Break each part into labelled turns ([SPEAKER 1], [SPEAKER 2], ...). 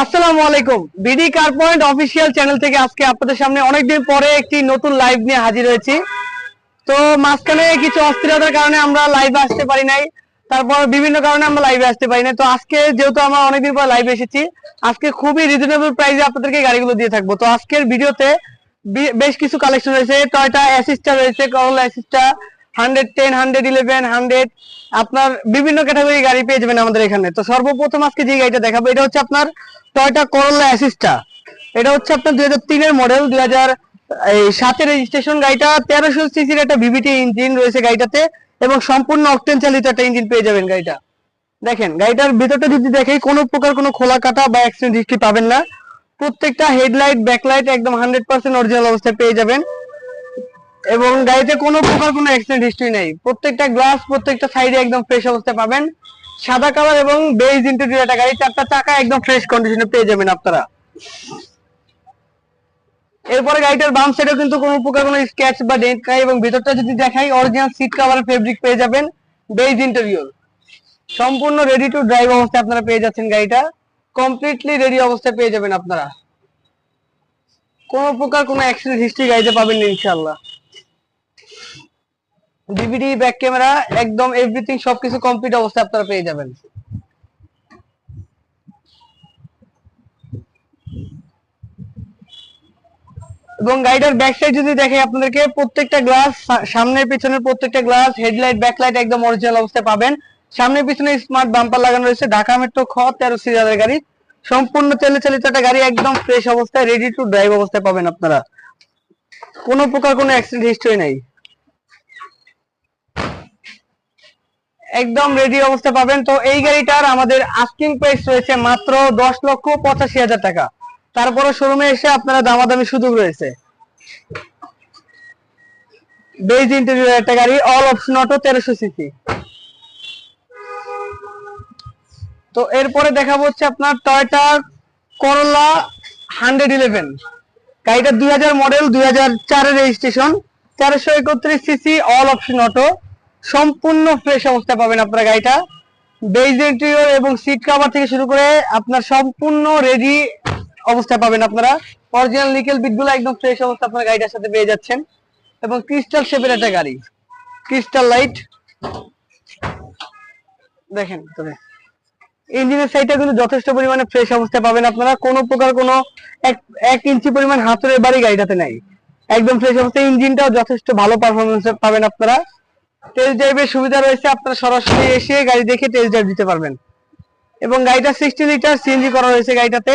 [SPEAKER 1] আসসালামু আলাইকুম। BD car point official channel থেকে আজকে আপনাদের সামনে অনেকদিন পরে একটি নতুন লাইভ নিয়ে হাজির হয়েছি। তো মাঝখানে কিছু অস্থিরতার কারণে আমরা লাইভে আসতে পারি নাই। তারপর বিভিন্ন কারণে আমরা লাইভে আসতে পারি না তো আজকে যেহেতু আমরা অনেকদিন পর লাইভে এসেছি, আজকে খুবই রিজনেবল প্রাইসে আপনাদেরকে গাড়িগুলো দিয়ে থাকব। তো আজকের ভিডিওতে বেশ কিছু কালেকশন রয়েছে। টয়টা অ্যাসিস্টা রয়েছে Corolla অ্যাসিস্টা hundred ten hundred eleven hundred আপনার বিভিন্ন ক্যাটাগরি গাড়ি পেয়ে যাবেন আমাদের এখানে। তো সর্বপ্রথম আজকে যে গাড়িটা দেখাবো, এটা হচ্ছে আপনার টয়টা করোলা অ্যাসিস্টা এটা হচ্ছে আপনার দুই হাজার তিনের মডেল দুই হাজার সাতের রেজিস্ট্রেশন গাড়িটা, তেরোশো সিসির একটা ভিভিটি ইঞ্জিন রয়েছে গাড়িটাতে, এবং সম্পূর্ণ অকটেন চালিত একটা ইঞ্জিন পেয়ে যাবেন গাড়িটা। দেখেন, গাড়িটার ভিতরটা যদি দেখে কোনো প্রকার কোনো খোলা কাটা বা অ্যাক্সিডেন্ট হিস্ট্রি পাবেন না। প্রত্যেকটা হেডলাইট ব্যাকলাইট একদম হান্ড্রেড পার্সেন্ট অরিজিনাল অবস্থায় পেয়ে যাবেন। এবং গাড়িতে কোনো প্রকার কোনো অ্যাক্সিডেন্ট হিস্ট্রি নেই। প্রত্যেকটা গ্লাস প্রত্যেকটা সাইডে একদম ফ্রেশ অবস্থায় পাবেন। সাদা কালার এবং বেজ ইন্টেরিয়র একটা গাড়ি চারটা চাকা একদম ফ্রেশ কন্ডিশনে পেয়ে যাবেন আপনারা। এরপরে গাড়িটার বাম সাইডেও কিন্তু কোনো প্রকার কোনো স্ক্যাচ বা ডেন্ট নাই এবং ভিতরটা যদি দেখাই অরিজিনাল সিট কভার ফেব্রিক পেয়ে যাবেন বেজ ইন্টেরিয়র সম্পূর্ণ রেডি টু ড্রাইভ অবস্থায় আপনারা পেয়ে যাচ্ছেন গাড়িটা। কমপ্লিটলি রেডি অবস্থায় পেয়ে যাবেন আপনারা। কোনো প্রকার কোনো অ্যাক্সিডেন্ট হিস্ট্রি গাড়িতে পাবেন না, ইনশাআল্লাহ। ডিভিডি ব্যাক ক্যামেরা একদম এভরিথিং সবকিছু কমপ্লিট অবস্থায় আপনারা পেয়ে যাবেন। এবং গাড়িটার ব্যাক সাইড যদি দেখে আপনাদেরকে, প্রত্যেকটা গ্লাস সামনের পিছনের প্রত্যেকটা গ্লাস হেডলাইট ব্যাকলাইট একদম অরিজিনাল অবস্থায় পাবেন। সামনে পিছনে স্মার্ট বাম্পার লাগানো রয়েছে, ঢাকা মেট্রো খ, তেরো সিরিয়ালের গাড়ি। সম্পূর্ণ তেলে চালিত একটা গাড়ি, একদম ফ্রেশ অবস্থায় রেডি টু ড্রাইভ অবস্থায় পাবেন আপনারা। কোনো প্রকার কোনো অ্যাক্সিডেন্ট হিস্টরি নাই। একদম রেডি অবস্থা পাবেন। তো এই গাড়িটার আমাদের আস্কিং প্রাইস রয়েছে মাত্র দশ লক্ষ পঁচাশি হাজার টাকা। তারপরে শোরুমে এসে আপনারা দামাদামি সুযোগ রয়েছে। বেজ ইন্টেরিয়র একটা গাড়ি অল অপশন অটো তেরোশো সিসি তো এরপরে দেখাবো হচ্ছে আপনার টয়টা করোলা হান্ড্রেড ইলেভেন গাড়িটা দুই হাজার মডেল দুই হাজার চারের রেজিস্ট্রেশন তেরোশো একত্রিশ সিসি অল অপশন অটো সম্পূর্ণ ফ্রেশ অবস্থায় পাবেন আপনারা গাড়িটা। বেজ ইন্টেরিয়র এবং সিট কভার থেকে শুরু করে আপনার সম্পূর্ণ রেডি অবস্থায় পাবেন আপনারা। অরিজিনাল নিকেল বিটগুলো একদম ফ্রেশ অবস্থা আপনার গাড়িটার সাথে পেয়ে যাচ্ছেন। এবং ক্রিস্টাল শেপের একটা গাড়ি। ক্রিস্টাল লাইট দেখেন তবে। ইঞ্জিনের সাইডটা কিন্তু যথেষ্ট পরিমাণে ফ্রেশ অবস্থায় পাবেন আপনারা। কোনো প্রকার কোনো এক এক ইঞ্চি পরিমাণ হাতুড়ের বাড়ি গাড়িটাতে নাই। একদম ফ্রেশ অবস্থায়। ইঞ্জিনটাও যথেষ্ট ভালো পারফরমেন্স পাবেন আপনারা। টেস্ট ড্রাইভের সুবিধা রয়েছে, আপনারা সরাসরি এসে গাড়ি দেখে টেস্ট ড্রাইভ দিতে পারবেন। এবং গাড়িটা সিক্সটি লিটার সিএনজি করা রয়েছে গাড়িটাতে।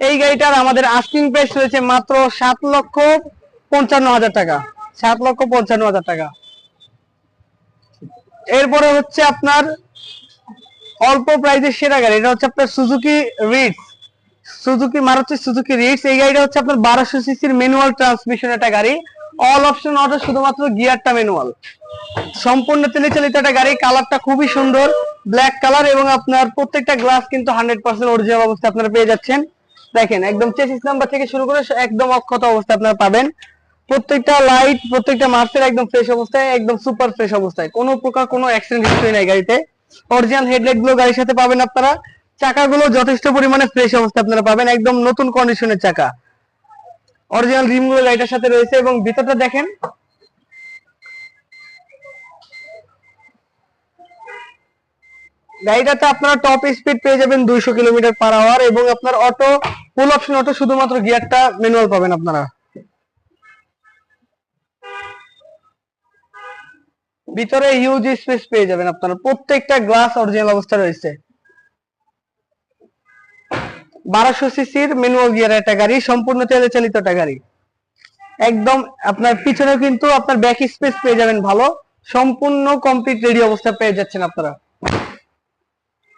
[SPEAKER 1] এই গাড়িটার আমাদের আস্কিং প্রাইস রয়েছে মাত্র সাত লক্ষ পঞ্চান্ন হাজার টাকা। সাত লক্ষ পঞ্চান্ন হাজার টাকা। এরপরে হচ্ছে আপনার অল্প প্রাইসের সেরা গাড়ি, এটা হচ্ছে আপনার Suzuki Ritz Suzuki Maruti Suzuki Ritz এই গাড়িটা হচ্ছে আপনার বারোশো সিসির ম্যানুয়াল ট্রান্সমিশন একটা গাড়ি। অল অপশন অটো শুধুমাত্র গিয়ারটা ম্যানুয়াল সম্পূর্ণ তেলে চালিত একটা গাড়ি কালারটা খুবই সুন্দর ব্ল্যাক কালার এবং আপনার প্রত্যেকটা গ্লাস কিন্তু হান্ড্রেড পার্সেন্ট অরিজিনাল অবস্থায় আপনারা পেয়ে যাচ্ছেন। দেখেন, একদম চেসিস নাম্বার থেকে শুরু করে একদম অক্ষত অবস্থায় আপনারা পাবেন। প্রত্যেকটা লাইট প্রত্যেকটা মার্সের একদম ফ্রেশ অবস্থায়, একদম সুপার ফ্রেশ অবস্থায়। কোনো প্রকার কোনো অ্যাক্সিডেন্ট হিস্ট্রি নাই গাড়িতে। অরিজিনাল হেডলাইটগুলো গাড়ির সাথে পাবেন আপনারা। চাকাগুলো যথেষ্ট পরিমাণে ফ্রেশ অবস্থায় আপনারা পাবেন। একদম নতুন কন্ডিশনের চাকা। অরিজিনাল রিমগুলো গাড়িটার সাথে রয়েছে এবং ভিতরটা দেখেন। গাড়িটাতে আপনারা টপ স্পিড পেয়ে যাবেন দুইশো কিলোমিটার পার আওয়ার এবং আপনার অটো ফুল অপশন অটো শুধুমাত্র গিয়ারটা ম্যানুয়াল পাবেন আপনারা। ভিতরে হিউজ স্পেস পেয়ে যাবেন আপনারা। প্রত্যেকটা গ্লাস অরিজিনাল অবস্থা রয়েছে। বারোশো সিসির ম্যানুয়াল গিয়ার একটা গাড়ি, সম্পূর্ণ তেলে চালিত একটা গাড়ি। একদম আপনার পিছনে কিন্তু আপনার ব্যাক স্পেস পেয়ে যাবেন ভালো। সম্পূর্ণ কমপ্লিট রেডি অবস্থা পেয়ে যাচ্ছেন আপনারা।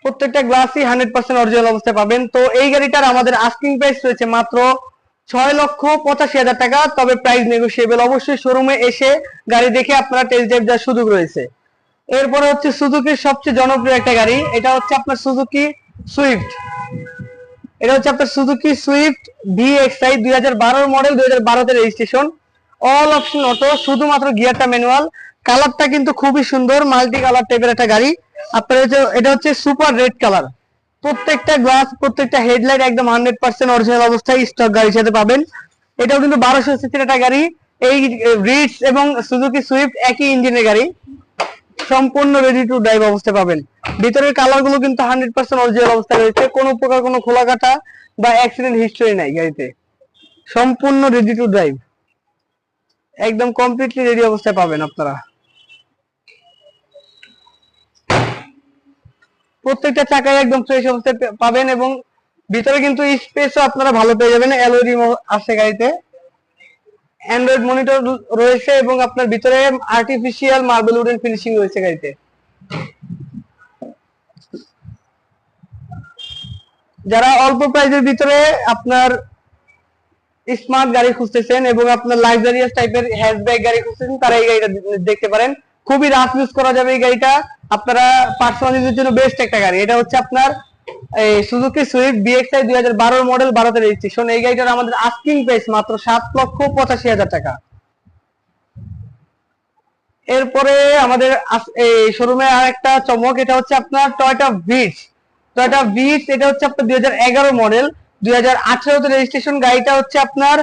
[SPEAKER 1] প্রত্যেকটা গ্লাসই হান্ড্রেড পার্সেন্ট অরিজিনাল অবস্থায় পাবেন। তো এই গাড়িটার আমাদের আস্কিং প্রাইস রয়েছে মাত্র ছয় লক্ষ পঁচাশি হাজার টাকা। তবে প্রাইস নেগোসিয়েবল অবশ্যই শোরুমে এসে গাড়ি দেখে আপনারা টেস্ট ড্রাইভ দেওয়ার সুযোগ রয়েছে। এরপরে হচ্ছে সুজুকির সবচেয়ে জনপ্রিয় একটা গাড়ি। এটা হচ্ছে আপনার সুজুকি সুইফট এটা হচ্ছে আপনার সুজুকি সুইফট ভিএক্সআই দুই হাজার বারোর মডেল দুই হাজার বারোতে রেজিস্ট্রেশন অল অপশন অটো শুধুমাত্র গিয়ারটা ম্যানুয়াল কালারটা কিন্তু খুবই সুন্দর মাল্টি কালার টাইপের একটা গাড়ি। আপনার হচ্ছে, এটা হচ্ছে সুপার রেড কালার প্রত্যেকটা গ্লাস প্রত্যেকটা হেডলাইট একদম হান্ড্রেড পার্সেন্ট অরিজিনাল অবস্থায় স্টক গাড়ির সাথে পাবেন। এটাও কিন্তু বারোশো সিসির একটা গাড়ি। এই রিটস এবং সুজুকি সুইফট একই ইঞ্জিনের গাড়ি। সম্পূর্ণ রেডি টু ড্রাইভ অবস্থায় পাবেন। ভিতরের কালারগুলো কিন্তু হান্ড্রেড পার্সেন্ট অরিজিনাল অবস্থায় রয়েছে। কোনো প্রকার কোনো খোলা কাটা বা অ্যাক্সিডেন্ট হিস্টরি নাই গাড়িতে। সম্পূর্ণ রেডি টু ড্রাইভ একদম কমপ্লিটলি রেডি অবস্থায় পাবেন আপনারা। প্রত্যেকটা চাকায় একদম ফ্রেশ অবস্থায় পাবেন এবং ভিতরে কিন্তু স্পেসও আপনারা ভালো পেয়ে যাবেন। এলইডি আছে গাড়িতে। অ্যান্ড্রয়েড মনিটর রয়েছে এবং আপনার ভিতরে আর্টিফিশিয়াল মার্বেল উডেন ফিনিশিং রয়েছে গাড়িতে। যারা অল্প প্রাইজের ভিতরে আপনার স্মার্ট গাড়ি খুঁজতেছেন এবং আপনার লাক্সারিয়াস টাইপের হ্যাশব্যাক গাড়ি খুঁজতেছেন, তারা এই গাড়িটা দেখতে পারেন। খুবই রাফ ইউজ করা যাবে এই গাড়িটা। আপনারা পার্সোনাল ইউজের জন্য বেস্ট একটা গাড়ি। এটা হচ্ছে আপনার এই সুজুকি সুইফট বিএক্সআই দুই হাজার বারোর মডেল বারোতে রেজিস্ট্রেশন এই গাড়িটার আমাদের আস্কিং প্রাইস মাত্র সাত লক্ষ পঁচাশি হাজার টাকা। এরপরে আমাদের এই শোরুমে আর একটা চমক, এটা হচ্ছে আপনার টয়টা ভিচ টয়টা এটা হচ্ছে আপনার দুই হাজার এগারো মডেল দুই হাজার আঠারোতে রেজিস্ট্রেশন গাড়িটা হচ্ছে আপনার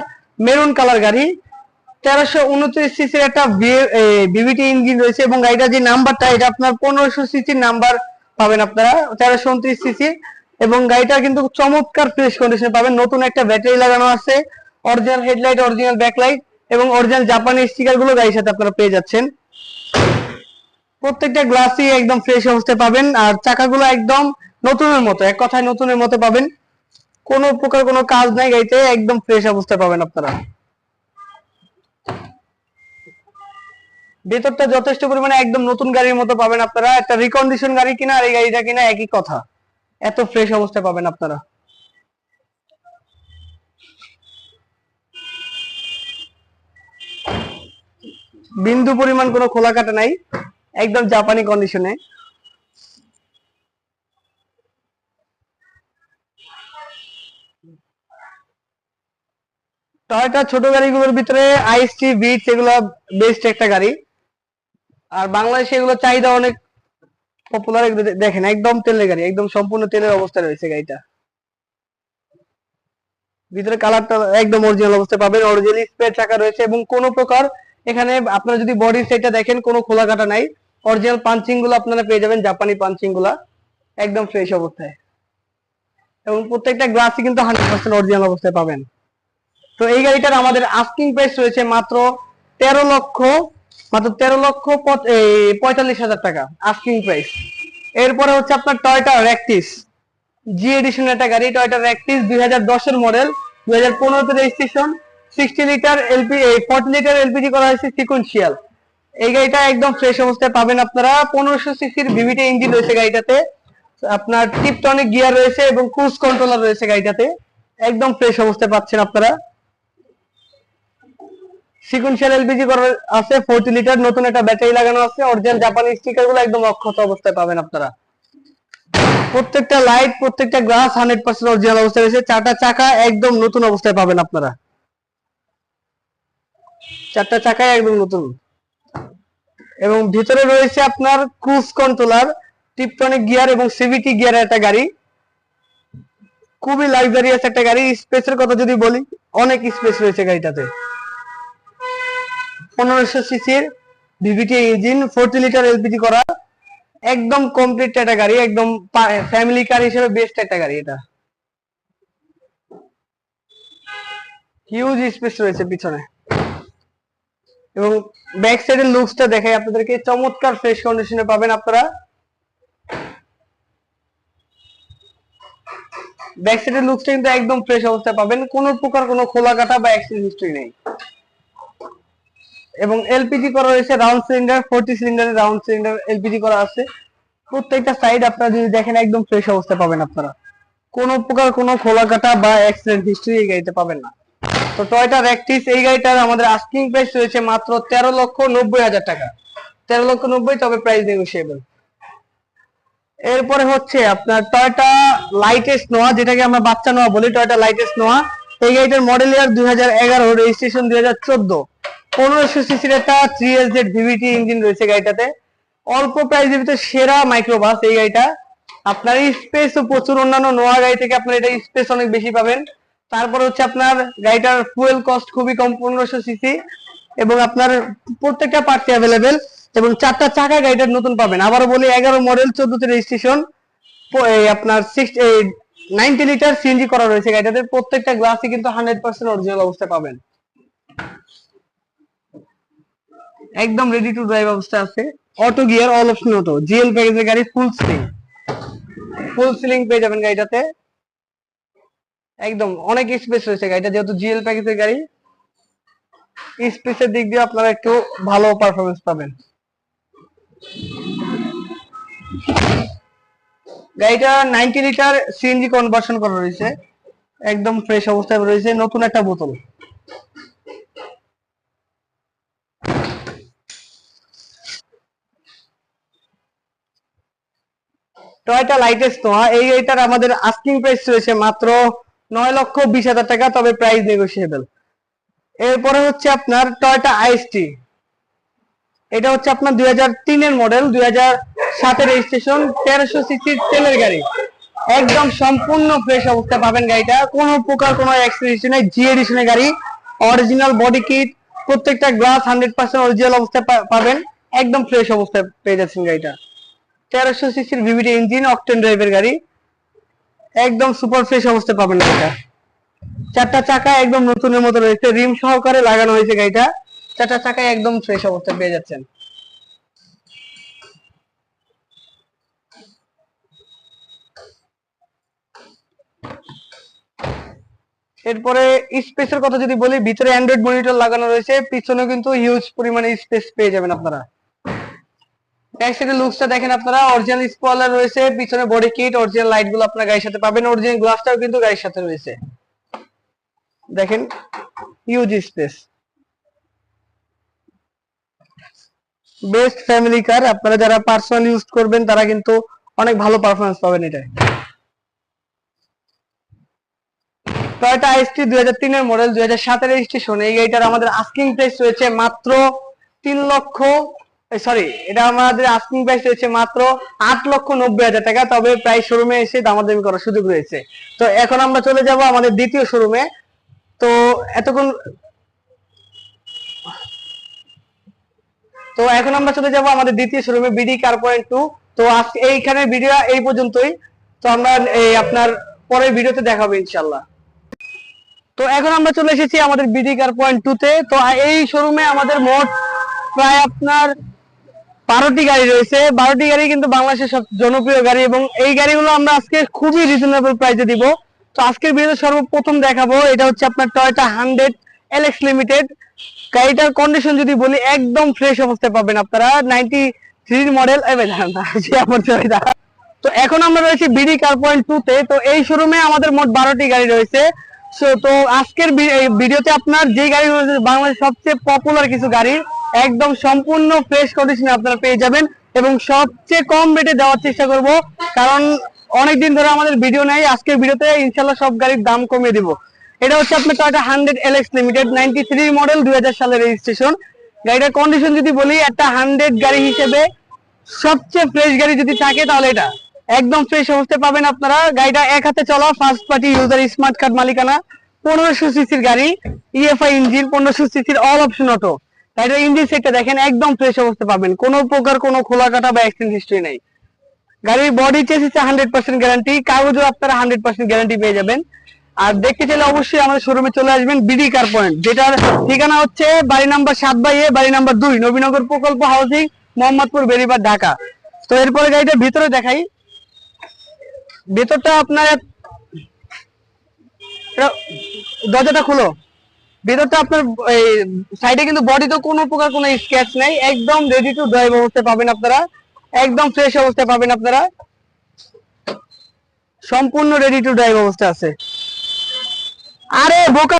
[SPEAKER 1] মেরুন কালার গাড়ি। তেরোশো উনত্রিশ সিসির একটা বিবিটি ইঞ্জিন রয়েছে এবং গাড়িটার যে নাম্বারটা এটা আপনার পনেরোশো সিসির নাম্বার পাবেন আপনারা তেরোশো উনত্রিশ সিসির এবং গাড়িটা কিন্তু চমৎকার ফ্রেশ কন্ডিশনে পাবেন। নতুন একটা ব্যাটারি লাগানো আছে অরিজিনাল হেডলাইট অরিজিনাল ব্যাকলাইট এবং অরিজিনাল জাপানি স্টিকারগুলো গাড়ির সাথে আপনারা পেয়ে যাচ্ছেন। প্রত্যেকটা গ্লাসই একদম ফ্রেশ অবস্থায় পাবেন আর চাকাগুলো একদম নতুনের মতো, এক কথায় নতুনের মতো পাবেন। কোনো প্রকার কোনো কাজ নাই গাড়িতে, একদম ফ্রেশ অবস্থায় পাবেন আপনারা। ভেতরটা যথেষ্ট পরিমাণে একদম নতুন গাড়ির মতো পাবেন আপনারা। একটা রিকন্ডিশন গাড়ি কিনা আর এই গাড়িটা কিনা একই কথা। এত ফ্রেশ অবস্থায় পাবেন আপনারা। বিন্দু পরিমাণ কোনো খোলা কাটা নাই, একদম জাপানি কন্ডিশনে টয়টা ছোট গাড়িগুলোর ভিতরে আইসটি বিচ এগুলো বেস্ট একটা গাড়ি। আর বাংলাদেশে এগুলো চাহিদা অনেক পপুলার দেখেন, একদম তেলের গাড়ি, একদম সম্পূর্ণ তেলের অবস্থা রয়েছে গাড়িটা। ভিতরে কালারটা একদম অরিজিনাল অবস্থায় পাবেন অরিজিনাল স্পেয়ার চাকা রয়েছে এবং কোনো প্রকার এখানে আপনারা যদি বডি সাইডটা দেখেন, কোনো খোলা কাটা নাই অরিজিনাল পাঞ্চিংগুলো আপনারা পেয়ে যাবেন জাপানি পাঞ্চিংগুলা, একদম ফ্রেশ অবস্থায়। এবং প্রত্যেকটা গ্লাসই কিন্তু হান্ড্রেড পার্সেন্ট অরিজিনাল অবস্থায় পাবেন। তো এই গাড়িটার আমাদের আস্কিং প্রাইস রয়েছে মাত্র তেরো লক্ষ মাত্র তেরো লক্ষ পঁয়তাল্লিশ হাজার টাকা আস্কিং প্রাইস এরপরে হচ্ছে আপনার টয়টা র্যাকটিস জি এডিশন একটা গাড়ি টয়টা র্যাকটিস দুই হাজার দশের মডেল দুই হাজার পনেরোতে registration sixty litre LP forty litre LPG করা হয়েছে সিকুয়েন্সিয়াল এই গাড়িটা একদম ফ্রেশ অবস্থায় পাবেন আপনারা। পনেরোশো সিসির ভিভিটি ইঞ্জিন রয়েছে গাড়িটাতে। আপনার টিপটনিক গিয়ার রয়েছে এবং ক্রুজ কন্ট্রোলার রয়েছে গাড়িটাতে। একদম ফ্রেশ অবস্থায় পাচ্ছেন আপনারা। সিকুয়েন্সিয়াল এলপিজি করা আছে ফোরটি লিটার নতুন একটা ব্যাটারি লাগানো আছে অরিজিনাল জাপানি স্টিকারগুলো একদম অক্ষত অবস্থায় পাবেন আপনারা। প্রত্যেকটা লাইট প্রত্যেকটা গ্লাস হান্ড্রেড পার্সেন্ট অরিজিনাল অবস্থায় রয়েছে, চারটা চাকা একদম নতুন অবস্থায় পাবেন আপনারা। চারটা চাকায় একদম নতুন। এবং ভিতরে রয়েছে আপনার ক্রুজ কন্ট্রোলার টিপটনিক গিয়ার এবং সিভিটি গিয়ারের একটা গাড়ি। খুবই লাক্সারিয়াস একটা গাড়ি। স্পেসের কথা যদি বলি, অনেক স্পেস রয়েছে গাড়িটাতে। পনেরোশো সিসির VVT engine forty litre LPG করা, একদম কমপ্লিট একটা গাড়ি, একদম ফ্যামিলি কার হিসেবে বেস্ট একটা গাড়ি এটা। হিউজ স্পেস রয়েছে পিছনে। এবং ব্যাক সাইডের লুকসটা দেখাই আপনাদেরকে, চমৎকার ফ্রেশ কন্ডিশনে পাবেন আপনারা। ব্যাক সাইডের লুকসটা কিন্তু একদম ফ্রেশ অবস্থায় পাবেন, কোনো প্রকার কোনো খোলা কাটা বা অ্যাক্সিডেন্ট হিস্ট্রি নেই। এবং এলপিজি করা রয়েছে রাউন্ড সিলিন্ডার ফোরটি সিলিন্ডারের রাউন্ড সিলিন্ডার এলপিজি করা আছে। প্রত্যেকটা সাইড আপনারা যদি দেখেন একদম ফ্রেশ অবস্থায় পাবেন আপনারা। কোনো প্রকার কোনো খোলা কাটা বা অ্যাক্সিডেন্ট হিস্ট্রি এই গাড়িতে পাবেন না। তো টয়টা র্যাকটিস এই গাড়িটার আমাদের আস্কিং প্রাইস রয়েছে মাত্র তেরো লক্ষ নব্বই হাজার টাকা। তেরো লক্ষ নব্বই, তবে প্রাইস নেগোসিয়েবল এরপরে হচ্ছে আপনার টয়টা লাইটেস্ট নোয়া যেটাকে আমরা বাচ্চা নোয়া বলি টয়টা লাইটেস্ট নোয়া এই গাড়িটার মডেল ইয়ার দুই হাজার এগারো রেজিস্ট্রেশন দুই হাজার চোদ্দ। পনেরোশো সিসির ইঞ্জিন রয়েছে গাড়িটাতে। অল্প এই গাড়িটা। আপনার স্পেসও প্রচুর, অন্যান্য নোয়া গাড়ি থেকে এটা স্পেস অনেক বেশি পাবেন। তারপর হচ্ছে আপনার গাড়িটার খুবই কম, পনেরোশো সিসি এবং আপনার প্রত্যেকটা অ্যাভেলেবেল এবং চারটা চাকা গাড়িটার নতুন পাবেন। আবারও বলি, এগারো মডেল চোদ্দতে রেজিস্ট্রেশন আপনার নাইনটি লিটার সিএনজি করা রয়েছে গাড়িটাতে। প্রত্যেকটা গ্লাসই কিন্তু হান্ড্রেড পার্সেন্ট অরিজিনাল অবস্থায় পাবেন। একদম রেডি টু ড্রাইভ অবস্থায় আছে। Auto gear all option auto GL প্যাকেজের গাড়ি ফুল সিলিং ফুল সিলিং পেয়ে যাবেন গাড়িটাতে। একদম, অনেক স্পেস রয়েছে গাড়িটা, যেহেতু জিএল প্যাকেজের গাড়ি। স্পেসের দিক দিয়ে আপনারা একটু ভালো পারফরমেন্স পাবেন। গাড়িটা নাইনটি লিটার সিএনজি কনভার্সন করা রয়েছে। একদম ফ্রেশ অবস্থায় রয়েছে, নতুন একটা বোতল। টয়টা লাইটেস্ট নোয়া এই গাড়িটার আমাদের আস্কিং প্রাইস রয়েছে মাত্র নয় লক্ষ বিশ হাজার টাকা, তবে প্রাইস নেগোসিয়েবল এরপরে হচ্ছে আপনার টয়টা আইএসটি এটা হচ্ছে আপনার দুই হাজার তিনের মডেল দুই হাজার সাতের রেজিস্ট্রেশন তেরোশো সিসির তেলের গাড়ি। একদম সম্পূর্ণ ফ্রেশ অবস্থায় পাবেন গাড়িটা। কোনো প্রকার কোনো অ্যাক্সিডেন্ট নাই জি এডিশনের গাড়ি। অরিজিনাল বডি কিট প্রত্যেকটা গ্লাস হান্ড্রেড পার্সেন্ট অরিজিনাল অবস্থায় পাবেন। একদম ফ্রেশ অবস্থায় পেয়ে যাচ্ছেন গাড়িটা। তেরোশো সিসির ভিভিডি ইঞ্জিন অকটেন ড্রাইভের গাড়ি। একদম সুপার ফ্রেশ অবস্থায় পাবেন গাড়িটা। চারটা চাকা একদম নতুনের মতো রয়েছে। রিম সহকারে লাগানো হয়েছে গাড়িটা। চারটা চাকা একদম ফ্রেশ অবস্থায় পেয়ে যাচ্ছেন। এরপরে স্পেসের কথা যদি বলি, ভিতরে অ্যান্ড্রয়েড মনিটর লাগানো রয়েছে। পিছনে কিন্তু হিউজ পরিমাণে স্পেস পেয়ে যাবেন আপনারা। সাইডের লুকসটা দেখেন আপনারা অরিজিনাল স্পয়লার রয়েছে, পিছনে বডি কিট অরিজিনাল লাইটগুলো আপনার গাড়ির সাথে পাবেন অরিজিনাল গ্লাসটাও কিন্তু গাড়ির সাথে রয়েছে। দেখেন স্পেস বেস্ট ফ্যামিলি কার আপনারা যারা পার্সোনাল ইউজ করবেন, তারা কিন্তু অনেক ভালো পারফরমেন্স পাবেন এটা টয়োটা আইএসটি দুই হাজার তিনের মডেল দুই হাজার সাতের রেজিস্ট্রেশন এই গাড়িটার আমাদের আস্কিং প্রাইস রয়েছে মাত্র তিন লক্ষ সরি এটা আমাদের আস্কিং প্রাইস রয়েছে মাত্র আট লক্ষ নব্বই হাজার টাকা, তবে প্রায় শোরুমে এসে দামাদামি করার সুযোগ রয়েছে। তো এখন আমরা চলে যাব আমাদের দ্বিতীয় শোরুমে তো এতক্ষণ তো এখন আমরা চলে যাব আমাদের দ্বিতীয় শোরুমে বিডি কার পয়েন্ট টু তো আজকে এইখানে ভিডিও এই পর্যন্তই। তো আমরা এই আপনার পরের ভিডিওতে দেখাবো ইনশাল্লাহ তো এখন আমরা চলে এসেছি আমাদের বিডি কার পয়েন্ট টু তে তো এই শোরুমে আমাদের মোট প্রায় আপনার বারোটি গাড়ি রয়েছে। বারোটি গাড়ি কিন্তু বাংলাদেশের সব জনপ্রিয় গাড়ি এবং এই গাড়িগুলো আমরা আজকে খুবই রিজনেবল প্রাইসে দিব। তো আজকের ভিডিওতে সর্বপ্রথম দেখাবো, এটা হচ্ছে আপনার টয়টা হান্ড্রেড এলএক্স লিমিটেড গাড়িটার কন্ডিশন যদি বলি, একদম ফ্রেশ অবস্থায় পাবেন আপনারা। Ninety three model. তো এখন আমরা রয়েছি বিডি কার পয়েন্ট টু তে। তো এই শোরুমে আমাদের মোট বারোটি গাড়ি রয়েছে। তো আজকের ভিডিওতে আপনার যে গাড়ি বাংলাদেশের সবচেয়ে পপুলার কিছু গাড়ি, একদম সম্পূর্ণ ফ্রেশ কন্ডিশনে আপনারা পেয়ে যাবেন এবং সবচেয়ে কম রেটে দেওয়ার চেষ্টা করব। কারণ অনেকদিন ধরে আমাদের ভিডিও নেই, আজকের ভিডিওতে ইনশাল্লাহ সব গাড়ির দাম কমিয়ে দিব। এটা হচ্ছে আপনার Toyota hundred LX limited ninety three model দুই হাজার সালের রেজিস্ট্রেশন গাড়িটার কন্ডিশন যদি বলি, একটা হান্ড্রেড গাড়ি হিসেবে সবচেয়ে ফ্রেশ গাড়ি যদি থাকে তাহলে এটা। একদম ফ্রেশ অবস্থায় পাবেন আপনারা। গাড়িটা এক হাতে চলা first party user smart card মালিকানা, পনেরোশো সিসির গাড়ি ইএফআই ইঞ্জিন পনেরোশো সিসির অল অপশন অটো গাড়িটার ইঞ্জিন সেটটা দেখেন, একদম ফ্রেশ অবস্থায় পাবেন। কোনো প্রকার কোনো খোলা কাটা বা অ্যাক্সিডেন্ট হিস্ট্রি নেই। গাড়ির body chassis hundred percent guarantee কাগজও আপনারা হান্ড্রেড পার্সেন্ট গ্যারান্টি পেয়ে যাবেন। আর দেখতে চাইলে অবশ্যই আমাদের শোরুমে চলে আসবেন বিডি কার পয়েন্ট যেটার ঠিকানা হচ্ছে বাড়ি নাম্বার সাত বাই এ, বাড়ি নাম্বার দুই, নবীনগর প্রকল্প হাউসিং মোহাম্মদপুর বেরিবার ঢাকা। তো এরপরে গাড়িটার ভিতরে দেখাই। ভেতরটা আপনার দরজাটা খুলো। ভেতরটা আপনার এই সাইডে কিন্তু বডিতে কোনো প্রকার কোনো স্ক্র্যাচ নাই। একদম রেডি টু ড্রাইভ অবস্থায় পাবেন আপনারা। একদম ফ্রেশ অবস্থায় পাবেন আপনারা। সম্পূর্ণ রেডি টু ড্রাইভ অবস্থা আছে। আরে, বোকা!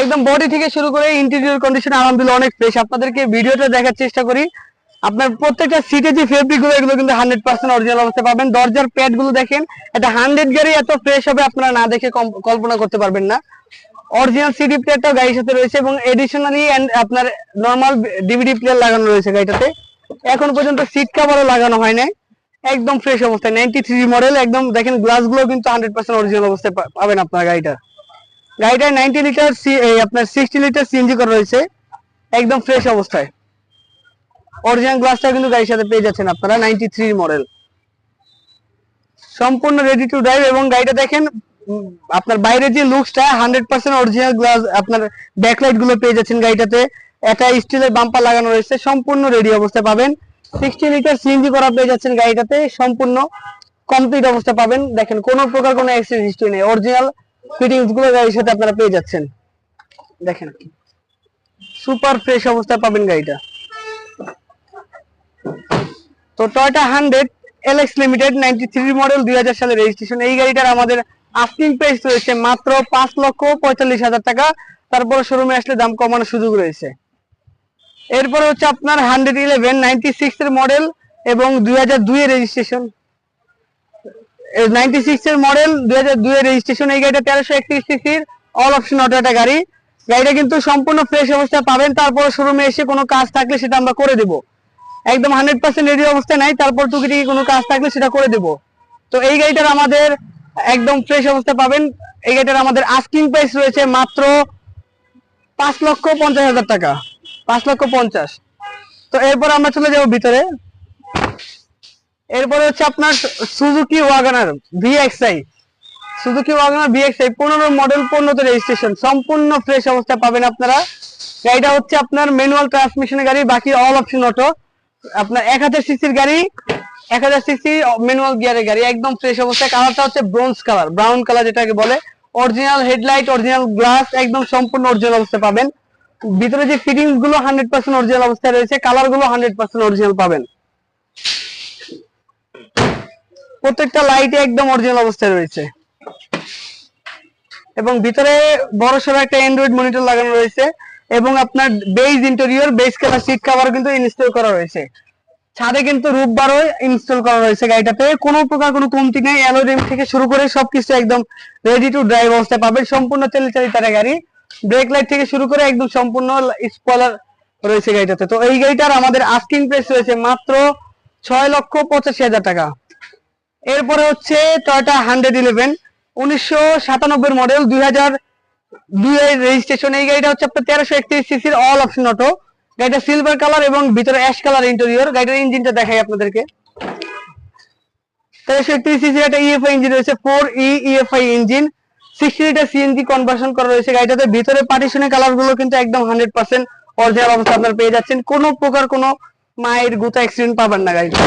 [SPEAKER 1] একদম বডি থেকে শুরু করে ইন্টেরিয়র কন্ডিশন আলহামদুলিল্লাহ অনেক ফ্রেশ আপনাদেরকে ভিডিওটা দেখার চেষ্টা করি। আপনার প্রত্যেকটা সিটে যে ফেব্রিকগুলো, এগুলো কিন্তু হান্ড্রেড পার্সেন্ট অরিজিনাল অবস্থায় পাবেন। দরজার প্যাডগুলো দেখেন, এটা হান্ড্রেড গাড়ি এত ফ্রেশ হবে, আপনারা না দেখে কল্পনা করতে পারবেন না। অরিজিনাল সিডি প্লেয়ারটাও গাড়ির সাথে রয়েছে এবং এডিশনালি আপনার নর্মাল ডিভিডি প্লেয়ার লাগানো রয়েছে গাড়িটাতে। এখন পর্যন্ত সিট কাভারও লাগানো হয় নাই। একদম ফ্রেশ অবস্থায় নাইনটি থ্রি মডেল একদম দেখেন গ্লাসগুলো কিন্তু হান্ড্রেড পার্সেন্ট অরিজিনাল অবস্থায় পাবেন আপনার গাড়িটা। গাড়িটায় নাইনটি লিটার আপনার সিক্সটি লিটার সিএনজি করা রয়েছে। একদম ফ্রেশ অবস্থায়। অরিজিনাল গ্লাসটা কিন্তু গাড়ির সাথে পেয়ে যাচ্ছেন আপনারা নাইনটি থ্রি মডেল সম্পূর্ণ রেডি টু ড্রাইভ এবং গাড়িটা দেখেন আপনার বাইরে যে লুকসটা হান্ড্রেড পার্সেন্ট অরিজিনাল গ্লাস আপনার ব্যাকলাইটগুলো পেয়ে যাচ্ছেন গাড়িটাতে। একটা স্টিলের বাম্পার লাগানো রয়েছে, সম্পূর্ণ রেডি অবস্থায় পাবেন। সিক্সটি লিটার সিএনজি করা পেয়ে যাচ্ছেন গাড়িটাতে, সম্পূর্ণ কমপ্লিট অবস্থা পাবেন। দেখেন, কোনো প্রকার কোনো অ্যাক্সিডেন্ট হিস্ট্রি নেই। অরিজিনাল ফিটিংসগুলো গাড়ির সাথে আপনারা পেয়ে যাচ্ছেন। দেখেন সুপার ফ্রেশ অবস্থায় পাবেন গাড়িটা। তো Toyota hundred LX limited ninety model দুই হাজার রেজিস্ট্রেশন এই গাড়িটার আমাদের প্রাইস রয়েছে মাত্র পাঁচ লক্ষ পঁয়তাল্লিশ হাজার টাকা। তারপরে শোরুমে আসলে দাম কমানোর সুযোগ রয়েছে। এরপরে হচ্ছে আপনার হান্ড্রেড ইলেভেন এর মডেল এবং দুই হাজার রেজিস্ট্রেশন নাইনটি এর মডেল দুই হাজার রেজিস্ট্রেশন এই গাড়িটা তেরোশো একত্রিশ সিসির অল অপশন অটো একটা গাড়ি। গাড়িটা কিন্তু সম্পূর্ণ ফ্রেশ অবস্থায় পাবেন। তারপর শোরুমে এসে কোনো কাজ থাকলে সেটা আমরা করে দেবো। একদম হান্ড্রেড পার্সেন্ট রেডি অবস্থায় নাই, তারপর টুকিটাকি কোনো কাজ থাকলে সেটা করে দেবো। তো এই গাড়িটার আমাদের একদম ফ্রেশ অবস্থায় পাবেন। এই গাড়িটার আমাদের আস্কিং প্রাইস রয়েছে মাত্র পাঁচ লক্ষ পঞ্চাশ হাজার টাকা। পাঁচ লক্ষ পঞ্চাশ। তো এরপর আমরা চলে যাব ভিতরে। এরপরে হচ্ছে আপনার Suzuki Wagon R VXI Suzuki Wagon R VXI পনেরো মডেল পনেরোতে রেজিস্ট্রেশন সম্পূর্ণ ফ্রেশ অবস্থায় পাবেন আপনারা। গাড়িটা হচ্ছে আপনার ম্যানুয়াল ট্রান্সমিশনের গাড়ি, বাকি অল অপশন অটো আপনার এক হাজার সিসির গাড়ি, এক হাজার সিসি ম্যানুয়াল গিয়ারের গাড়ি, একদম ফ্রেশ অবস্থায়। কালারটা হচ্ছে ব্রোঞ্জ কালার ব্রাউন কালার যেটাকে বলে। অরিজিনাল হেডলাইট অরিজিনাল গ্লাস একদম সম্পূর্ণ অরিজিনাল অবস্থায় পাবেন। ভিতরে যে ফিটিংসগুলো হান্ড্রেড পার্সেন্ট অরিজিনাল অবস্থায় রয়েছে কালারগুলো হান্ড্রেড পার্সেন্ট অরিজিনাল পাবেন। প্রত্যেকটা লাইটে একদম অরিজিনাল অবস্থায় রয়েছে। এবং ভিতরে বড় সড়ো একটা অ্যান্ড্রয়েড মনিটর লাগানো রয়েছে। এবং আপনার beige interior beige colour seat cover কিন্তু ইনস্টল করা রয়েছে। ছাদে কিন্তু রূপ বারো ইনস্টল করা রয়েছে গাড়িটাতে। কোনো প্রকার কোনো কমতি নেই অ্যালোরিম থেকে শুরু করে সবকিছু একদম রেডি টু ড্রাইভ অবস্থায় পাবেন। সম্পূর্ণ তেল চালিত গাড়ি। ব্রেক লাইট থেকে শুরু করে একদম সম্পূর্ণ স্পলার রয়েছে গাড়িটাতে। তো এই গাড়িটার আমাদের আস্কিং প্রাইস রয়েছে মাত্র ছয় লক্ষ পঁচাশি হাজার টাকা। এরপরে হচ্ছে টয়টা হান্ড্রেড ইলেভেন উনিশশো সাতানব্বই মডেল দুই হাজার দুই রেজিস্ট্রেশন এই গাড়িটা হচ্ছে আপনার তেরোশো একত্রিশ সিসির অল অপশন অটো গাড়িটা সিলভার কালার এবং ভিতরে অ্যাশ কালার ইন্টেরিয়র গাড়িটার ইঞ্জিনটা দেখাই আপনাদেরকে। তেরোশো একত্রিশ সিসির একটা ইএফআই ইঞ্জিন রয়েছে four E EFI engine sixty litre CNG conversion করা রয়েছে গাড়িটাতে। ভিতরে পার্টিশনের কালারগুলো কিন্তু একদম হান্ড্রেড পার্সেন্ট অরিজিনাল অবস্থা আপনারা পেয়ে যাচ্ছেন। কোনো প্রকার কোনো মায়ের গুতা অ্যাক্সিডেন্ট পাবেন না গাড়িটা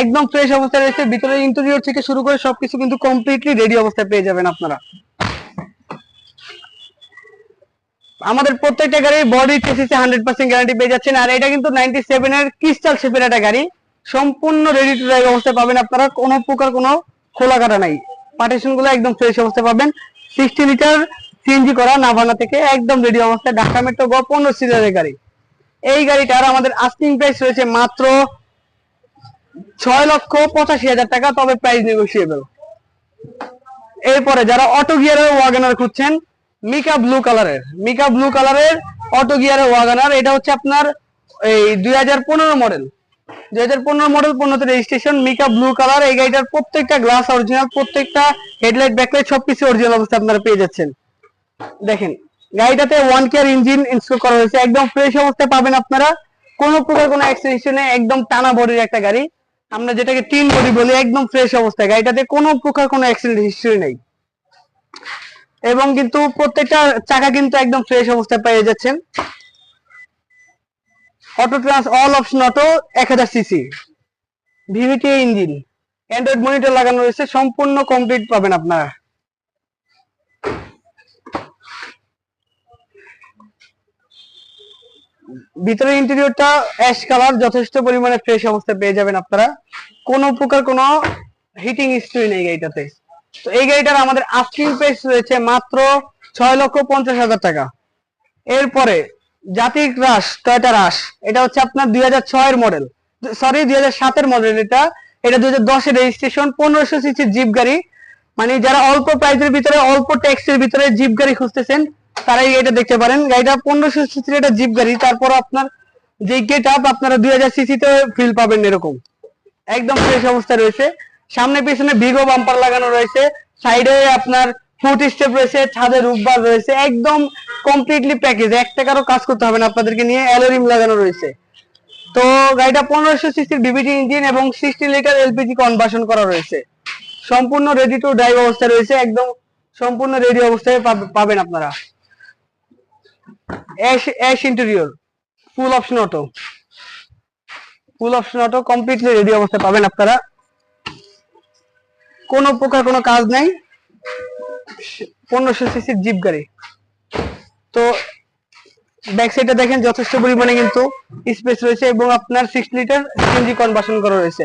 [SPEAKER 1] একদম ফ্রেশ অবস্থায় রয়েছে। ভিতরে ইন্টেরিয়র থেকে শুরু করে সবকিছু কিন্তু কমপ্লিটলি রেডি অবস্থায় পেয়ে যাবেন আপনারা। আমাদের প্রত্যেকটা গাড়ির বডি চেসিসে হান্ড্রেড পার্সেন্ট গ্যারান্টি পেয়ে যাচ্ছেন। আর এটা কিন্তু নাইনটি সেভেন এর ক্রিস্টাল শেপের একটা গাড়ি। সম্পূর্ণ রেডি টু ড্রাইভ অবস্থায় পাবেন আপনারা। কোনো প্রকার কোনো খোলা কাটা নাই। পার্টিশনগুলো একদম ফ্রেশ অবস্থায় পাবেন। সিক্সটি লিটার সিএনজি করা নাভানা থেকে একদম রেডি অবস্থায়। ঢাকা মেট্রো গ পনেরো সিরিয়ালের গাড়ি। এই গাড়িটার আমাদের আস্কিং প্রাইস রয়েছে মাত্র ছয় লক্ষ পঁচাশি হাজার টাকা, তবে প্রাইস নেগোসিয়েবল এরপরে যারা অটো গিয়ারের ওয়াগনার খুঁজছেন মিকা ব্লু কালারের মিকা ব্লু কালারের অটো গিয়ারের ওয়াগনার এটা হচ্ছে আপনার এই দুই হাজার পনেরো মডেল দুই হাজার পনেরো মডেল পনেরোতে রেজিস্ট্রেশন মিকা ব্লু কালার এই গাড়িটার প্রত্যেকটা গ্লাস অরিজিনাল প্রত্যেকটা হেডলাইট ব্যাকলাইট সবকিছু অরিজিনাল অবস্থা আপনারা পেয়ে যাচ্ছেন। দেখেন, গাড়িটাতে ওয়ান কেয়ার ইঞ্জিন ইনস্টল করা হয়েছে, একদম ফ্রেশ অবস্থায় পাবেন আপনারা। কোনো প্রকার কোনো অ্যাক্সিডেন্ট একদম টানা বডির একটা গাড়ি। আমরা যেটাকে তিন বডি বলি, একদম ফ্রেশ অবস্থায়। গাড়িটাতে কোনো প্রকার কোনো অ্যাক্সিডেন্ট হিস্ট্রি নেই। এবং কিন্তু প্রত্যেকটা চাকা কিন্তু একদম ফ্রেশ অবস্থায় পেয়ে যাচ্ছেন। Auto trans all option auto এক হাজার CC VVT engine Android monitor লাগানো রয়েছে। সম্পূর্ণ কমপ্লিট পাবেন আপনারা। ভিতরে ইন্টেরিয়রটা অ্যাশ কালার যথেষ্ট পরিমাণে ফ্রেশ অবস্থায় পেয়ে যাবেন আপনারা। কোনো প্রকার কোনো হিটিং হিস্ট্রি নেই গাড়িটাতে। তো এই গাড়িটার আমাদের আস্কিং প্রাইস রয়েছে মাত্র ছয় লক্ষ পঞ্চাশ হাজার টাকা। এরপরে জাতিক রাস টয়টা রাস এটা হচ্ছে আপনার দুই হাজার ছয়ের মডেল সরি দুই হাজার সাতের মডেল এটা। এটা দুই হাজার দশের রেজিস্ট্রেশন পনেরোশো সিসির জিপ গাড়ি। মানে যারা অল্প প্রাইসের ভিতরে, অল্প ট্যাক্সের ভিতরে জিপ গাড়ি খুঁজতেছেন তারা এই গাড়িটা দেখতে পারেন। গাড়িটা পনেরোশো সিসির একটা জিপ গাড়ি। তারপর আপনার যে গেট আপ আপনারা দুই হাজার সিসিতে ফিল পাবেন এরকম। একদম ফ্রেশ অবস্থা রয়েছে। সামনে পিছনে ভিগো বাম্পার লাগানো রয়েছে। সাইডে আপনার ফুট স্টেপ রয়েছে, ছাদে রূপবার রয়েছে। একদম কমপ্লিটলি প্যাকেজ এক টাকারও কাজ করতে হবে না আপনাদেরকে নিয়ে। অ্যালোরিম লাগানো রয়েছে। তো গাড়িটা পনেরোশো সিসির বিবিটি ইঞ্জিন এবং সিক্সটি লিটার এলপিজি কনভার্সন করা রয়েছে। সম্পূর্ণ রেডি টু ড্রাইভ অবস্থায় রয়েছে। একদম সম্পূর্ণ রেডি অবস্থায় পাবেন আপনারা। Ash ash interior full option auto full option auto completely ready অবস্থায় পাবেন আপনারা। কোনো প্রকার কোনো কাজ নাই। পনেরোশো সিসির জিপ গাড়ি। তো ব্যাক সাইডে দেখেন, যথেষ্ট পরিমাণে কিন্তু স্পেস রয়েছে এবং আপনার সিক্স লিটার সিএনজি কনভার্সন করা রয়েছে।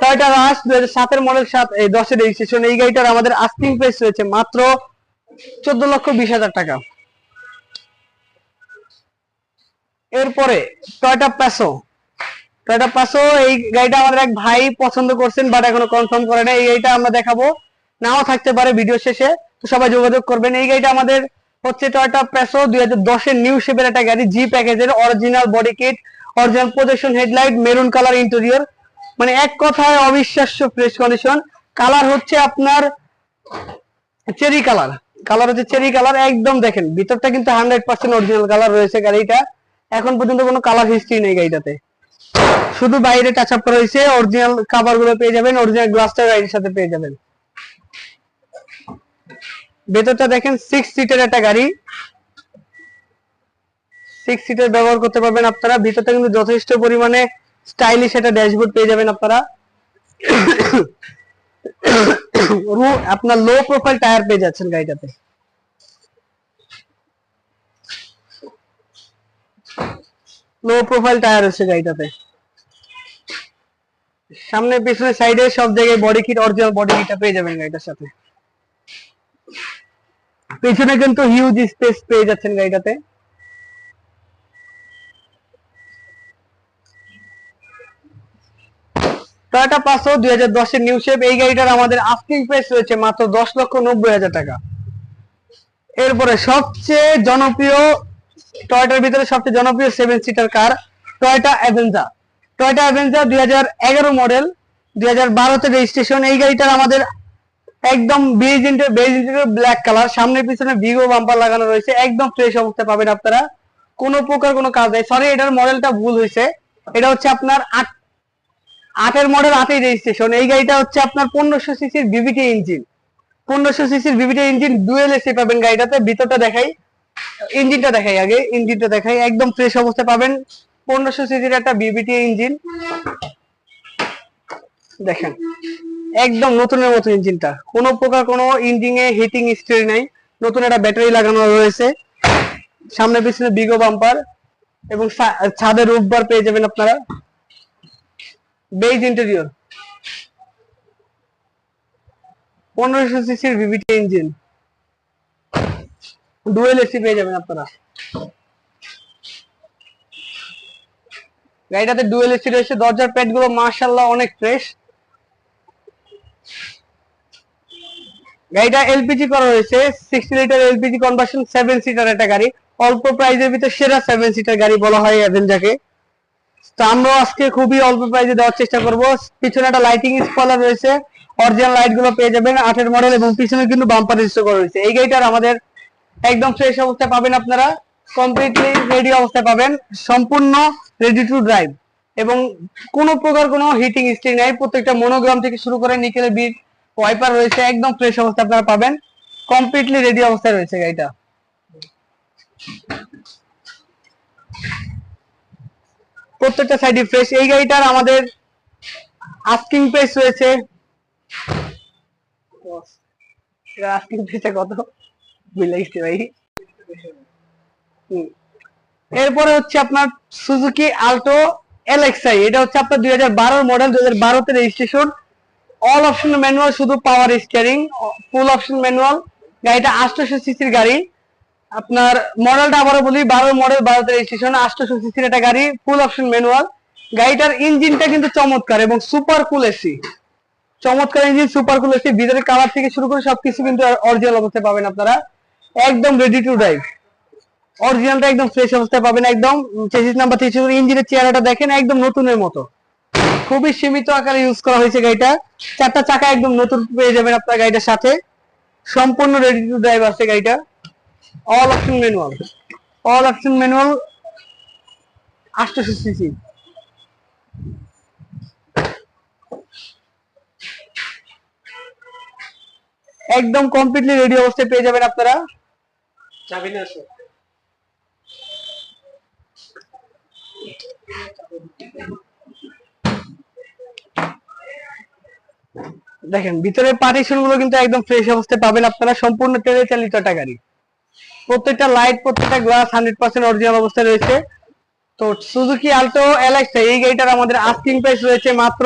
[SPEAKER 1] টয়টা রাস দুই হাজার সাতের মডেল সাত, এই দশের রেজিস্ট্রেশন এই গাড়িটার আমাদের আস্কিং প্রাইস রয়েছে মাত্র চোদ্দ লক্ষ বিশ হাজার টাকা। এরপরে টয়টা প্যাসো টয়টা প্যাসো এই গাড়িটা আমাদের এক ভাই পছন্দ করছেন বাট এখনও কনফার্ম করে না এই গাড়িটা আমরা দেখাবো। নাও থাকতে পারে ভিডিও শেষে। তো সবাই যোগাযোগ করবেন। এই গাড়িটা আমাদের হচ্ছে টয়টা প্যাসো দুই হাজার দশের নিউ শেপের একটা গাড়ি জি প্যাকেজের original body kit original projection headlight maroon colour interior মানে এক কথায় অবিশ্বাস্য ফ্রেশ কন্ডিশন কালার হচ্ছে আপনার চেরি কালার কালার হচ্ছে চেরি কালার একদম দেখেন, ভিতরটা কিন্তু হান্ড্রেড পার্সেন্ট অরিজিনাল কালার রয়েছে গাড়িটা। এখন পর্যন্ত কোনো কালার হিস্ট্রি নেই গাড়িটাতে। শুধু বাইরে টাচ আপ করা হয়েছে অরিজিনাল কাভারগুলো পেয়ে যাবেন অরিজিনাল গ্লাসটা গাড়ির সাথে পেয়ে যাবেন। ভেতরটা দেখেন সিক্স সিটের একটা গাড়ি। সিক্স সিটের ব্যবহার করতে পারবেন আপনারা। ভিতরটা কিন্তু যথেষ্ট পরিমাণে স্টাইলিশ একটা ড্যাশবোর্ড পেয়ে যাবেন আপনারা। আপনার লো প্রোফাইল টায়ার পেয়ে যাচ্ছেন গাড়িটাতে। লো প্রোফাইল টায়ার আছে গাড়িটাতে। সামনে, পিছনে সাইডে সব জায়গায় বডি কিট অরিজিনাল বডি কিটটা পেয়ে যাবেন গাড়িটার সাথে। পেছনে কিন্তু হিউজ স্পেস পেয়ে যাচ্ছেন গাড়িটাতে। দুই হাজার দশের নিউ শেপ এই গাড়িটার আমাদের আস্কিং প্রাইস রয়েছে মাত্র দশ লক্ষ নব্বই হাজার টাকা। এরপরে সবচেয়ে জনপ্রিয় টয়োটার ভিতরে সবচেয়ে জনপ্রিয় seven seater car Toyota Avanza Toyota Avanza দুই হাজার এগারো মডেল দুই হাজার বারোতে রেজিস্ট্রেশন এই গাড়িটার আমাদের একদম beige inter beige inter black colour সামনে পিছনে ভিগো বাম্পার লাগানো রয়েছে। একদম ফ্রেশ অবস্থায় পাবেন আপনারা। কোনো প্রকার কোনো কাজ নেই। সরি এটার মডেলটা ভুল হয়েছে। এটা হচ্ছে আপনার আট, আটের মডেল আটের রেজিস্ট্রেশন এই গাড়িটা হচ্ছে আপনার পনেরোশো সিসির বিবিটি ইঞ্জিন পনেরোশো সিসির বিবিটি ইঞ্জিন ডুয়েল এসি পাবেন গাড়িটাতে। ভিতরটা দেখাই। ইঞ্জিনটা দেখাই আগে, ইঞ্জিনটা দেখাই। একদম ফ্রেশ অবস্থায় পাবেন। পনেরোশো সিসির একটা বিবিটি ইঞ্জিন। দেখেন, একদম নতুনের মতো ইঞ্জিনটা। কোনো প্রকার কোনো ইঞ্জিনে হিটিং হিস্ট্রি নাই। নতুন একটা ব্যাটারি লাগানো রয়েছে। সামনে পিছনে বিগো বাম্পার এবং ছাদে রূপবার পেয়ে যাবেন আপনারা। বেজ ইন্টেরিয়র পনেরোশো সিসির ভিভিটি ইঞ্জিন। ডুয়েল এসি পেয়ে যাবেন আপনারা। গাড়িটাতে ডুয়েল এসি রয়েছে। দরজার প্যাডগুলো মার্শাল্লাহ অনেক ফ্রেশ গাড়িটা এলপিজি করা হয়েছে sixty litre LPG conversion seven seater একটা গাড়ি। অল্প প্রাইজের ভিতরে সেরা সেভেন সিটার গাড়ি বলা হয় অ্যাভেঞ্জাকে তো আমরা আজকে খুবই অল্প প্রাইজে দেওয়ার চেষ্টা করব। পিছনে একটা লাইটিং স্পলার রয়েছে। অরিজিনাল লাইটগুলো পেয়ে যাবেন। আটের মডেল এবং পিছনে কিন্তু বাম্পার রেজিস্টার করা রয়েছে। এই গাড়িটার আমাদের একদম ফ্রেশ অবস্থায় পাবেন আপনারা। কমপ্লিটলি রেডি অবস্থায় পাবেন। সম্পূর্ণ রেডি টু ড্রাইভ এবং কোনো প্রকার কোনো হিটিং হিস্ট্রি নাই। প্রত্যেকটা মনোগ্রাম থেকে শুরু করে নিকেলের বিট ওয়াইপার রয়েছে। একদম ফ্রেশ অবস্থায় আপনারা পাবেন। কমপ্লিটলি রেডি অবস্থায় রয়েছে গাড়িটা। প্রত্যেকটা সাইডে ফ্রেশ এই গাড়িটার আমাদের আস্কিং প্রাইস রয়েছে। আস্কিং প্রাইসটা কত? বুঝলে গেছি ভাই এরপরে হচ্ছে আপনার সুজুকি আল্টো এলএক্সআই, এটা হচ্ছে আপনার দুই হাজার বারোর মডেল দুই হাজার বারোতে রেজিস্ট্রেশন অল অপশন ম্যানুয়াল শুধু power steering full option manual গাড়িটা আটশোশো সিসির গাড়ি। আপনার মডেলটা আবারও বলি বারো মডেল বারোতে রেজিস্ট্রেশন আটশোশো সিসির একটা গাড়ি ফুল অপশন ম্যানুয়াল গাড়িটার ইঞ্জিনটা কিন্তু চমৎকার এবং সুপার কুল এসি চমৎকার ইঞ্জিন সুপার কুল এসি ভিতরের কালার থেকে শুরু করে সবকিছু কিন্তু অরিজিনাল অবস্থায় পাবেন আপনারা। একদম রেডি টু ড্রাইভ অরিজিনালটা একদম ফ্রেশ অবস্থায় পাবেন একদম। চেসিস নাম্বার তেইশ ইঞ্জিনের চেহারাটা দেখেন, একদম নতুনের মতো। খুবই সীমিত আকারে ইউজ করা হয়েছে গাড়িটা। চারটা চাকা একদম নতুন পেয়ে যাবেন আপনার গাড়িটার সাথে। সম্পূর্ণ রেডি টু ড্রাইভ আছে গাড়িটা। All option manual all option manual আটশোশো সিসি একদম কমপ্লিটলি রেডি অবস্থায় পেয়ে যাবেন আপনারা।
[SPEAKER 2] চাবি না আসো
[SPEAKER 1] দেখেন ভিতরে পার্টিশনগুলো কিন্তু একদম ফ্রেশ অবস্থায় পাবেন আপনারা, সম্পূর্ণ তেলে চালিত একটা গাড়ি। প্রত্যেকটা লাইট প্রত্যেকটা গ্লাস হান্ড্রেড পার্সেন্ট অরিজিনাল অবস্থায় রয়েছে। তো সুজুকি আলটো এলএক্স এই গাড়িটার আমাদের আস্কিং প্রাইস রয়েছে মাত্র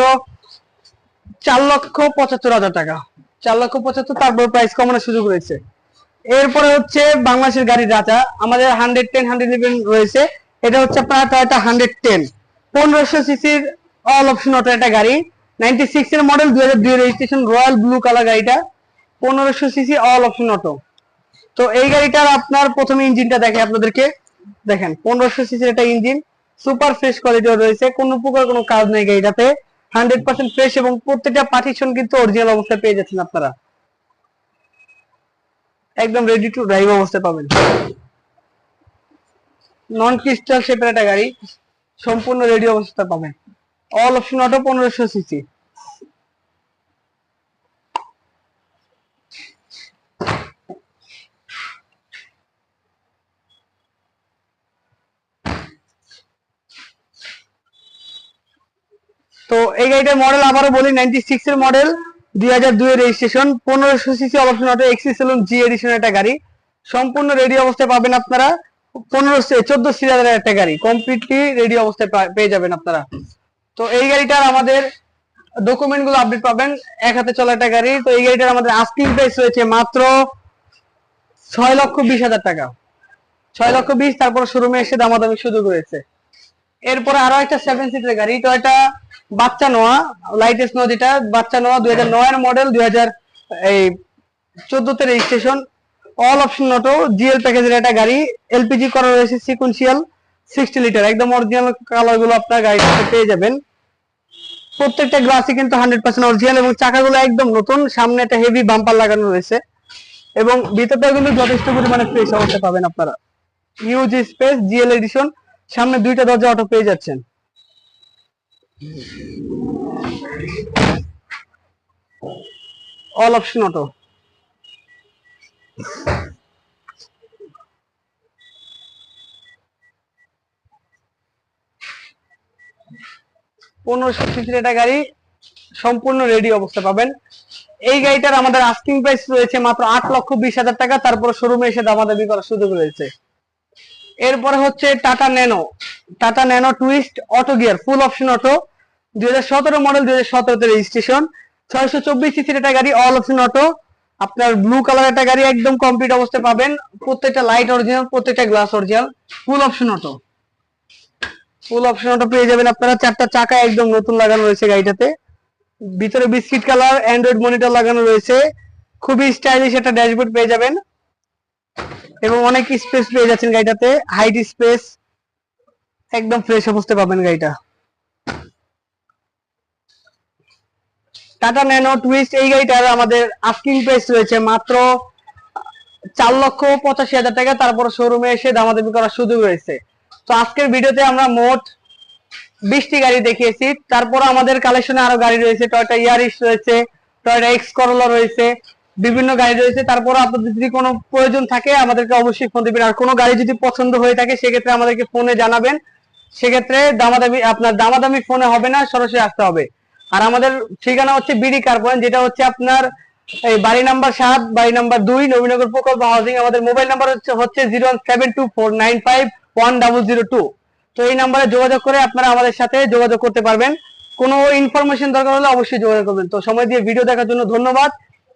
[SPEAKER 1] চার লক্ষ পঁচাত্তর হাজার টাকা। চার লক্ষ পঁচাত্তর, তারপর প্রাইস কমানোর সুযোগ রয়েছে। এরপরে হচ্ছে বাংলাদেশের গাড়ির রাজা। আমাদের হান্ড্রেড টেন হান্ড্রেড ইলেভেন রয়েছে। এটা হচ্ছে আপনার টয়টা হান্ড্রেড টেন পনেরোশো সিসির অল অপশন অটো একটা গাড়ি। নাইনটি সিক্স এর মডেল দুই হাজার দুই রেজিস্ট্রেশন রয়্যাল ব্লু কালার গাড়িটা। পনেরোশো সিসি অল অপশন অটো তো এই গাড়িটার আপনার প্রথমে ইঞ্জিনটা দেখে আপনাদেরকে দেখেন। পনেরোশো সিসির একটা ইঞ্জিন সুপার ফ্রেশ কোয়ালিটি রয়েছে। কোনো প্রকার কোনো কাজ নেই গাড়িটাতে। হান্ড্রেড পার্সেন্ট ফ্রেশ এবং প্রত্যেকটা পার্টিশন কিন্তু অরিজিনাল অবস্থায় পেয়ে যাচ্ছেন আপনারা। একদম রেডি টু ড্রাইভ অবস্থায় পাবেন। নন ক্রিস্টাল শেপের একটা গাড়ি, সম্পূর্ণ রেডি অবস্থায় পাবেন। অল অপশন অটো পনেরোশো সিসি তো এই গাড়িটার মডেল আবারও বলি নাইনটি সিক্স এর মডেল তো এই গাড়িটার আমাদের ডকুমেন্টগুলো আপডেট পাবেন। এক হাতে চলা একটা গাড়ি। তো এই গাড়িটার আমাদের আস্কিং প্রাইস রয়েছে মাত্র ছয় লক্ষ বিশ হাজার টাকা। ছয় লক্ষ বিশ, তারপর শোরুমে এসে দামাদামি সুযোগ রয়েছে এরপরে আরও একটা সেভেন সিটের গাড়ি এটা বাচ্চা নোয়া লাইটেস্ট নোয়া যেটা, বাচ্চা নোয়া, দুই হাজার নয়ের মডেল দুই হাজার, এই চোদ্দতে registration all option auto GL প্যাকেজের একটা গাড়ি এলপিজি করা রয়েছে সিকুয়েন্সিয়াল সিক্সটি লিটার একদম অরিজিনাল কালারগুলো আপনার গাড়িটাতে পেয়ে যাবেন। প্রত্যেকটা গ্লাসই কিন্তু হান্ড্রেড পার্সেন্ট অরিজিনাল এবং চাকাগুলো একদম নতুন, সামনে একটা হেভি বাম্পার লাগানো রয়েছে। এবং ভিতরটা কিন্তু যথেষ্ট পরিমাণে অবস্থা পাবেন আপনারা। ইউজ স্পেস জিএল এডিশন সামনে দুইটা দরজা অটো পেয়ে যাচ্ছেন। অল অপশন অটো পনেরোশো সিসির একটা গাড়ি, সম্পূর্ণ রেডি অবস্থা পাবেন। এই গাড়িটার আমাদের আস্কিং প্রাইস রয়েছে মাত্র আট লক্ষ বিশ হাজার টাকা, তারপর শোরুমে এসে দামাদামি করার সুযোগ রয়েছে। এরপরে হচ্ছে Tata Nano. Tata Nano twist auto gear full option auto দুই মডেল দুই হাজার রেজিস্ট্রেশন ছয়শো চব্বিশ সিসির একটা গাড়ি অল অপশন অটো আপনার ব্লু কালার একটা গাড়ি, একদম কমপ্লিট অবস্থায় পাবেন। প্রত্যেকটা লাইট অরিজিনাল প্রত্যেকটা glass original full option auto full option auto পেয়ে যাবেন আপনারা। চারটা চাকা একদম নতুন লাগানো রয়েছে গাড়িটাতে। ভিতরে বিস্কিট কালার অ্যান্ড্রয়েড মনিটর লাগানো রয়েছে। খুবই স্টাইলিশ একটা ড্যাশবোর্ড পেয়ে যাবেন। এবং অনেক স্পেস পেয়ে যাচ্ছেন গাড়িটাতে। হাইট স্পেস একদম ফ্রেশ অবস্থায় পাবেন গাড়িটা। টাটা ন্যানো টুইস্ট এই গাড়িটার আমাদের আস্কিং প্রাইস রয়েছে মাত্র চার লক্ষ পঁচাশি হাজার টাকা। তারপর শোরুমে এসে দামাদামি করার সুযোগ রয়েছে। তো আজকের ভিডিওতে আমরা মোট বিশটি গাড়ি দেখিয়েছি। তারপর আমাদের কালেকশনে আরও গাড়ি রয়েছে টয়টা ইয়ারিস রয়েছে টয়টা এক্স করোলা রয়েছে বিভিন্ন গাড়ি রয়েছে তারপর আপনাদের যদি কোনো প্রয়োজন থাকে, আমাদেরকে অবশ্যই ফোন দিবেন। আর কোনো গাড়ি যদি পছন্দ হয়ে থাকে, সেক্ষেত্রে আমাদেরকে ফোনে জানাবেন। সেক্ষেত্রে দামাদামি, আপনার দামাদামি ফোনে হবে না, সরাসরি আসতে হবে। আর আমাদের ঠিকানা হচ্ছে বিডি কার পয়েন্ট যেটা হচ্ছে আপনার এই বাড়ি নাম্বার সাত, বাড়ি নাম্বার দুই, নবীনগর প্রকল্প হাউজিং আমাদের মোবাইল নাম্বার হচ্ছে হচ্ছে zero one seven two four nine five one double zero two তো এই নাম্বারে যোগাযোগ করে আপনারা আমাদের সাথে যোগাযোগ করতে পারবেন। কোনো ইনফরমেশন দরকার হলে অবশ্যই যোগাযোগ করবেন। তো সময় দিয়ে ভিডিও দেখার জন্য ধন্যবাদ।